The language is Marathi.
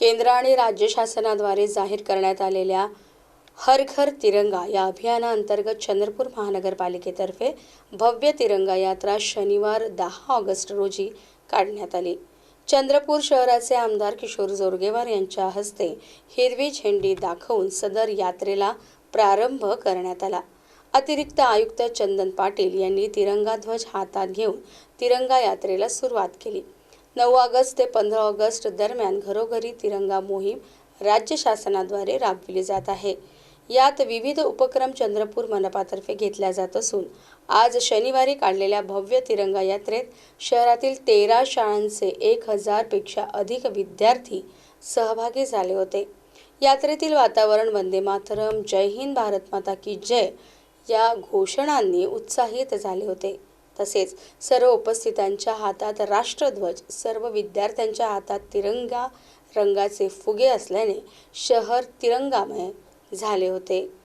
केंद्र आणि राज्य शासनाद्वारे जाहीर करण्यात आलेल्या हर घर तिरंगा या अभियानाअंतर्गत चंद्रपूर महानगरपालिकेतर्फे भव्य तिरंगा यात्रा शनिवार दहा ऑगस्ट रोजी काढण्यात आली. चंद्रपूर शहराचे आमदार किशोर जोरगेवार यांच्या हस्ते हिरवी झेंडी दाखवून सदर यात्रेला प्रारंभ करण्यात आला. अतिरिक्त आयुक्त चंदन पाटील यांनी तिरंगा ध्वज हातात घेऊन तिरंगा यात्रेला सुरुवात केली. नऊ ऑगस्ट ते पंधरा ऑगस्ट दरम्यान घरोघरी तिरंगा मोहीम राज्य शासनाद्वारे राबविली जात आहे. यात विविध उपक्रम चंद्रपूर मनपातर्फे घेतल्या जात असून आज शनिवारी काढलेल्या भव्य तिरंगा यात्रेत शहरातील तेरा शाळांचे एक हजारपेक्षा अधिक विद्यार्थी सहभागी झाले होते. यात्रेतील वातावरण वंदे मातरम जय हिंद भारत माता की जय या घोषणांनी उत्साहित झाले होते. तसेच सर्व उपस्थितांच्या हातात राष्ट्रध्वज सर्व विद्यार्थ्यांच्या हातात तिरंगा रंगाचे फुगे असल्याने शहर तिरंगामय झाले होते.